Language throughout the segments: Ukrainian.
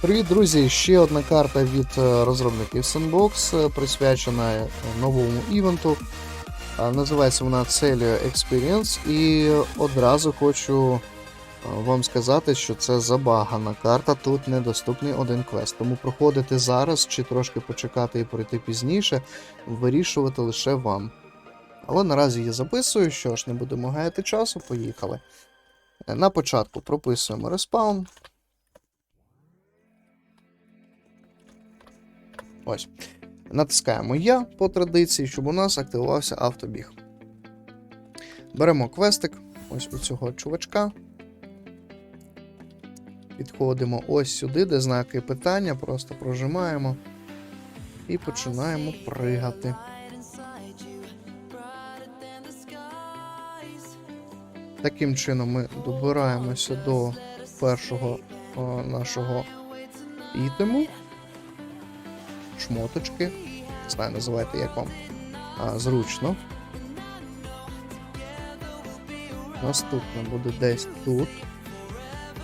Привіт, друзі! Ще одна карта від е, розробників Sandbox, е, присвячена е, новому івенту. Називається вона Celio Experience, і одразу хочу вам сказати, що це забагана карта. Тут недоступний один квест. Тому проходити зараз чи трошки почекати і пройти пізніше, вирішувати лише вам. Але наразі я записую, що ж, не будемо гаяти часу, поїхали. На початку прописуємо респаун. Ось. Натискаємо Я по традиції, щоб у нас активувався автобіг. Беремо квестик ось у цього чувачка. Підходимо ось сюди, де знаки питання, просто прожимаємо і починаємо пригати. Таким чином ми добираємося до першого о, нашого ітему шмоточки. Не знаю, називайте як вам а, зручно. Наступне буде десь тут.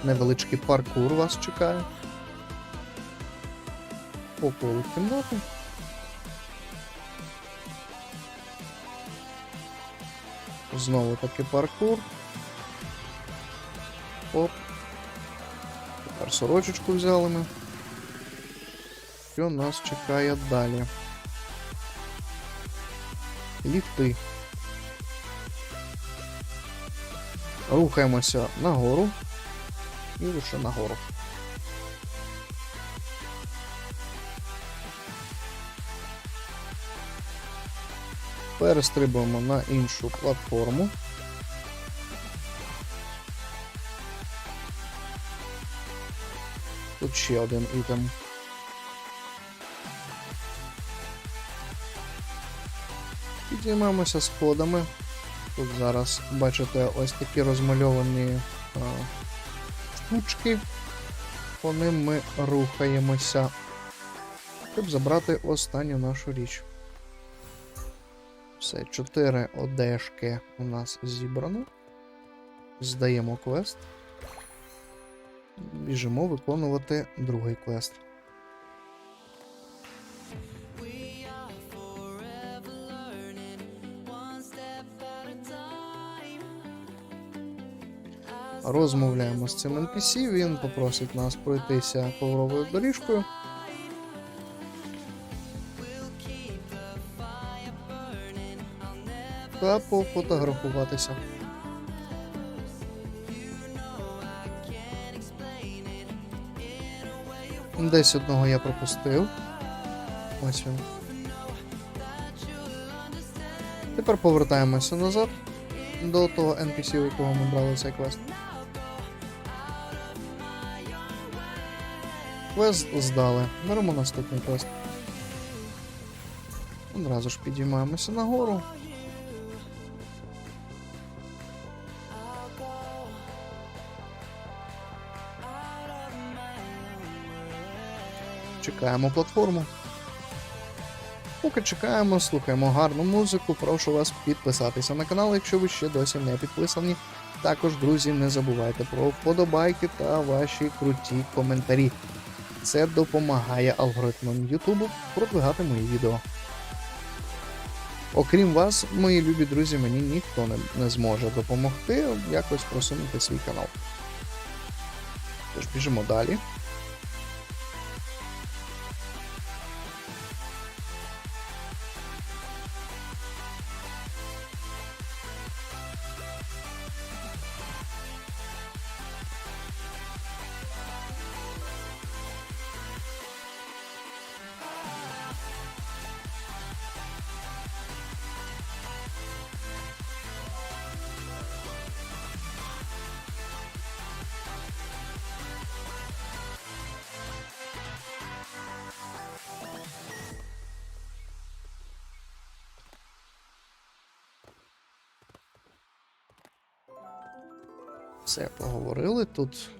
Невеличкий паркур вас чекає. По колу кімнати. Знову таки паркур. Оп. Тепер сорочечку взяли ми що нас чекає далі. Ліфти. Рухаємося нагору і лише нагору. Перестрибуємо на іншу платформу. Тут ще один ітем. Підіймаємося сходами. Тут зараз бачите ось такі розмальовані а, штучки. По ним ми рухаємося, щоб забрати останню нашу річ. Все, 4 одежки у нас зібрано. Здаємо квест. Біжимо виконувати другий квест. Розмовляємо з цим NPC, він попросить нас пройтися ковровою доріжкою. Та пофотографуватися. Десь одного я пропустив. Ось він. Тепер повертаємося назад до того NPC, у якого ми брали цей квест. Квест здали. Беремо наступний квест. Одразу ж підіймаємося нагору. Чекаємо платформу. Поки чекаємо, слухаємо гарну музику. Прошу вас підписатися на канал, якщо ви ще досі не підписані. Також, друзі, не забувайте про вподобайки та ваші круті коментарі. Це допомагає алгоритмам Ютубу продвигати мої відео. Окрім вас, мої любі друзі, мені ніхто не, не зможе допомогти якось просунути свій канал. Тож біжимо далі. Все, поговорили. Тут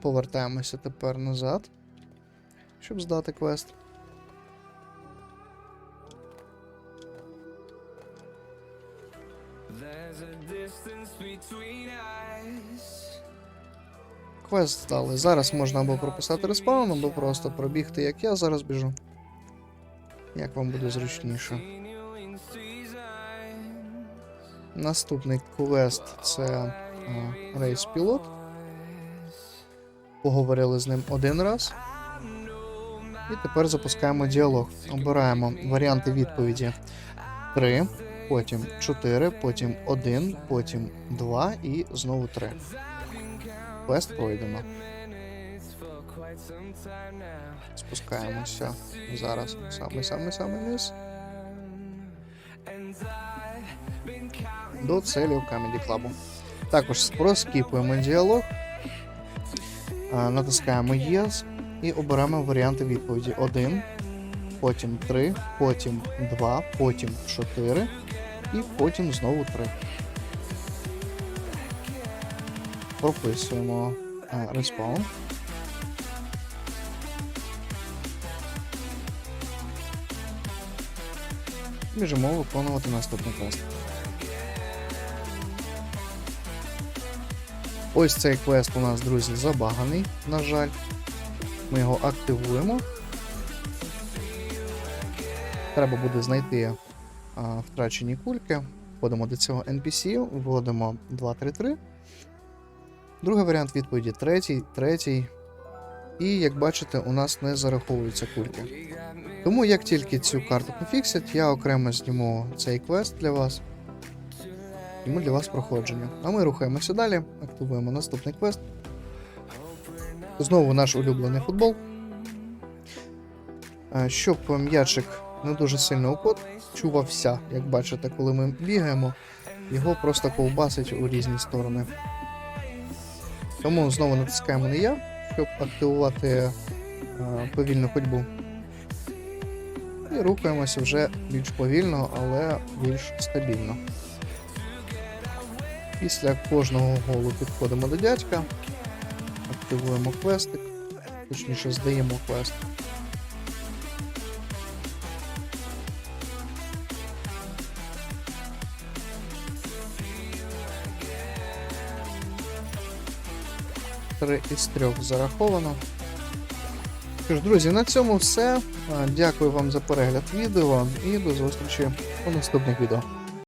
повертаємося тепер назад, щоб здати квест. Квест здали. Зараз можна або прописати респаун, або просто пробігти, як я зараз біжу. Як вам буде зручніше. Наступний квест це рейс пілот. Поговорили з ним один раз. І тепер запускаємо діалог. Обираємо варіанти відповіді 3, потім 4, потім 1, потім 2 і знову 3. Квест пройдено. Спускаємося зараз. Саме саме саме низ. До целі в Comedy Club. Також проскіпуємо діалог. Натискаємо Yes і оберемо варіанти відповіді: 1, потім 3, потім 2, потім 4 і потім знову 3. Прописуємо респаун. Біжимо виконувати наступний квест. Ось цей квест у нас, друзі, забаганий, на жаль. Ми його активуємо. Треба буде знайти а, втрачені кульки. Вводимо до цього NPC, вводимо 233. Другий варіант відповіді третій, третій. І як бачите, у нас не зараховуються кульки. Тому як тільки цю карту пофіксять, я окремо зніму цей квест для вас. Зніму для вас проходження. А ми рухаємося далі, активуємо наступний квест. Знову наш улюблений футбол. Щоб м'ячик не дуже сильно чувався, як бачите, коли ми бігаємо, його просто ковбасить у різні сторони. Тому знову натискаємо на я, щоб активувати повільну ходьбу. І рухаємося вже більш повільно, але більш стабільно. Після кожного голу підходимо до дядька, активуємо квестик, точніше здаємо квест. Три із трьох зараховано. Що ж, друзі, на цьому все. Дякую вам за перегляд відео і до зустрічі у наступних відео.